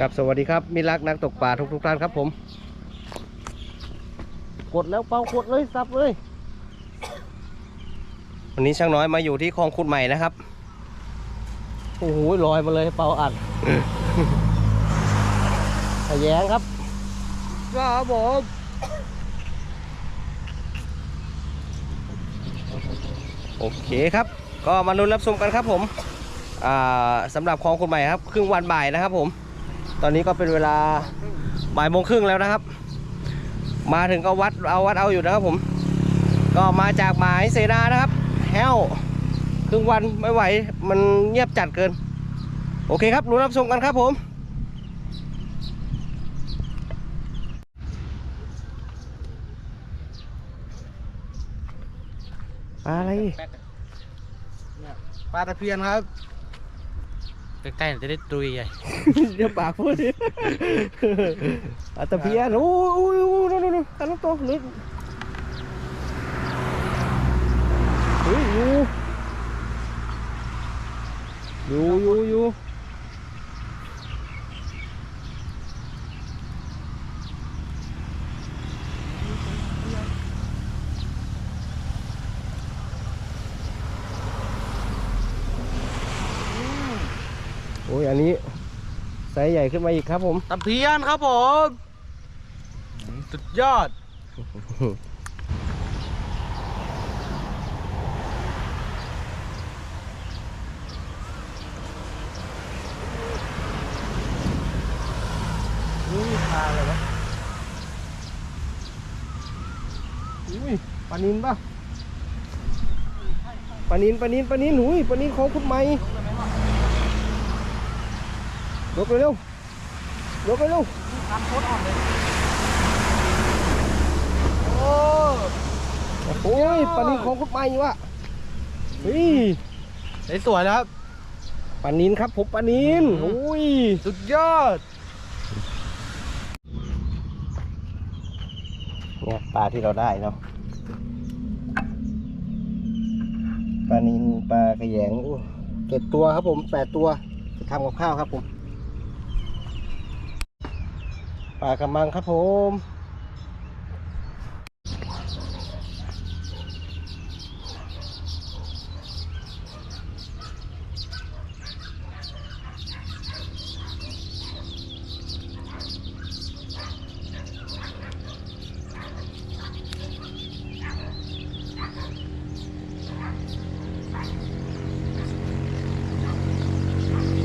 กับสวัสดีครับมิตรรักนักตกปลาทุกทุกๆท่านครับผม กดแล้วเป่ากดเลยซับเลยวันนี้ช่างน้อยมาอยู่ที่คลองขุดใหม่นะครับโอ้โหลอยมาเลยเป่าอัดทะแยงครับครับผมโอเคครับ ก็มาลุ้นรับชมกันครับผมอ่าสำหรับคลองขุดใหม่ครับ ครึ่งวันบ่ายนะครับผม ตอนนี้ก็เป็นเวลาบ่ายโมงครึ่งแล้วนะครับ มาถึงก็วัดเอาวัดเอาอยู่นะครับผม ก็มาจากหมายเสนานะครับแห้วครึ่งวันไม่ไหวมันเงียบจัดเกิน โอเคครับรู้รับชมกันครับผมปลาอะไรปลาตะเพียนครับ ใกล้ๆจะได้ตุยใหญ่เดี๋ยวปากพูดอัตะเพียนโอ้ยโอ้ยโอ้ยนู่นนู่นนู่นกันลูกโตนึกอยู่อยู่อยู่อยู่ อ้ยอันนี้ไซส์ใหญ่ขึ้นมาอีกครับผม ตะเพียนครับผม สุดยอดอุ้ยปลาอะไรวะอุ้ยปลานินปะปลานินปลานินปลานินหุยปลานินของคุณไหม ยกไปเร็วยกไปเร็วน้ำโคตรอ่อนเลยโอ้โอ้ยปลานินของคุณไหมวะเฮ้ยได้สวยแล้วครับปลานินครับผมปลานินอืมอุ้ยสุดยอดเนี่ยปลาที่เราได้เนาะปลานินปลากระแยงอู้เจ็ดตัวครับผมแปดตัวจะทำกับข้าวครับผม ปลากระมังครับผม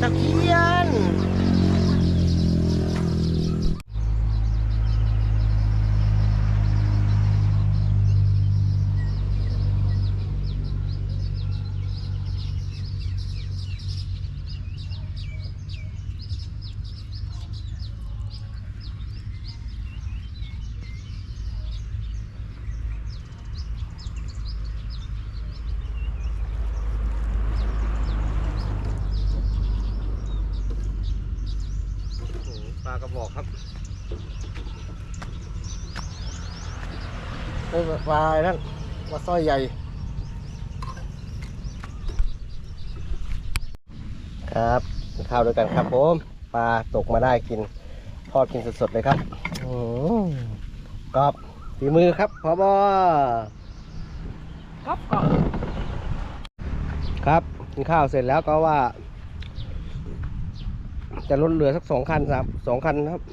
ตะเพียน ปลากระบอกครับเอ้ยปลาไอ้นั่นปลาสร้อยใหญ่ครับกินข้าวด้วยกันครับผมปลาตกมาได้กินทอดกินสดๆเลยครับอืมกรอบฝีมือครับพอบอครับก่อนครับกินข้าวเสร็จแล้วก็ว่า จะลดเหลือสักสองคันสามสองคันครับ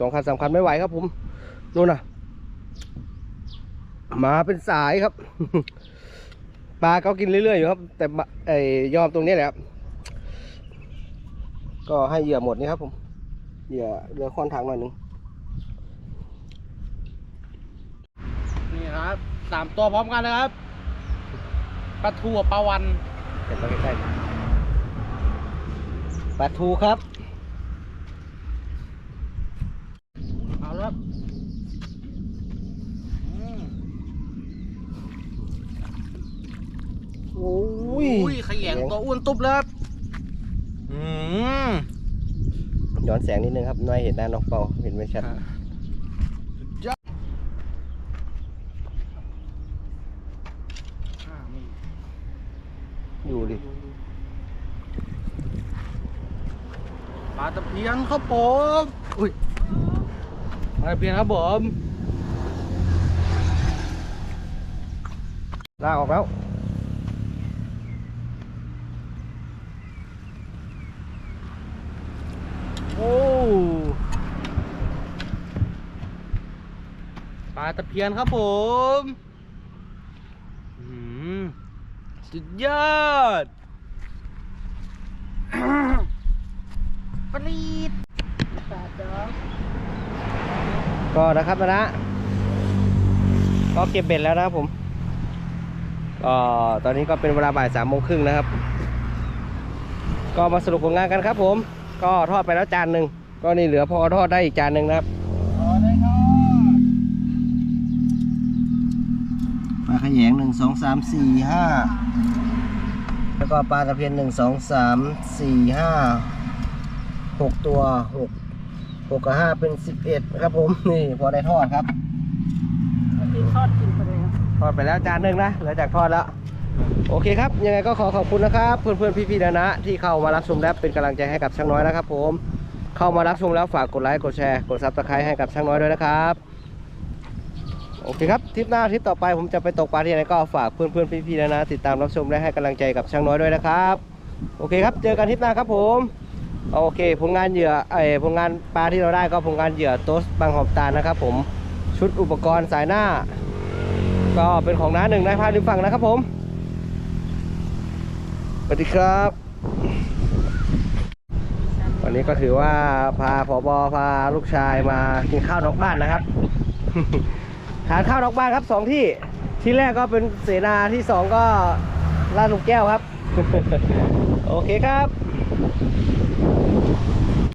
สองคันสามคันไม่ไหวครับผมนู่นน่ะ มาเป็นสายครับปลาเขากินเรื่อยๆอยู่ครับ แต่บะไอ้ยอมตรงนี้แหละครับ ก็ให้เหยื่อหมดนี่ครับผมเหยื่อเหลือค่อนทางหน่อยหนึงนี่ครับสามตัวพร้อมกันเลยครับปลาทูกับปลาวันเห็นมาใกล้ๆ ปลาทูครับ เอาแล้วครับอืมโอ้ยอุ้ยขยงตัวอ้วนตุ๊บเลยครับอืมย้อนแสงนิดนึงครับน้อยเห็นหน้าน้องเปาเห็นไม่ชัด สุดยอดอ่ามี อยู่ดิ ไป ปลาตะ เพียนครับผมอุ้ยปลาเพียนครับผมลากออกแล้วโอ้ปลาตะเพียนครับผมสุดยอด รีดปลาดอกก็นะครับนะ ก็เก็บเบ็ดแล้วนะครับผมก็ตอนนี้ก็เป็นเวลาบ่ายสามโมงครึ่งนะครับ ก็มาสรุปผลงานกันครับผม ก็ทอดไปแล้วจานหนึ่งก็นี่เหลือพอทอดได้อีกจานหนึ่งนะครับพอได้ทอดปลาขยงหนึ่งสองสามสี่ห้าแล้วก็ปลาตะเพียนหนึ่งสองสามสี่ห้า หกตัวหกหกกับห้าเป็นสิบเอ็ดครับผมนี่พอได้ทอดครับกินทอดกินไปเลยครับทอดไปแล้วจานหนึ่งนะเหลือจากทอดแล้ว โอเคครับ ยังไงก็ขอขอบคุณนะครับ เพื่อนๆพี่ๆนะนะ ที่เข้ามารับชมและเป็นกำลังใจให้กับช่างน้อยนะครับ ผม เข้ามารับชมแล้วฝากกดไลค์กดแชร์กดซับสไครต์ให้กับช่างน้อยด้วยนะครับโอเคครับทริปหน้าทริปต่อไปผมจะไปตกปลาที่ไหนก็ฝากเพื่อนๆพี่ๆนะนะติดตามรับชมและให้กำลังใจกับช่างน้อยด้วยนะครับ โอเคครับ เจอกันทริปหน้าครับผม โอเคผลงานเหยื่อไอผลงานปลาที่เราได้ก็ผลงานเหยื่อโต๊สบางหอมตานะครับ ผมชุดอุปกรณ์สายหน้า ก็เป็นของน้าหนึ่งนายพาริมฝั่งนะครับผมสวัสดีครับ วันนี้ก็ถือว่าพาผอบอพาลูกชายมากินข้าวนอกบ้านนะครับทานข้าวนอกบ้านครับสองที่ที่แรกก็เป็นเสนาที่สองก็ลาดลุมแก้วครับ โอเคครับ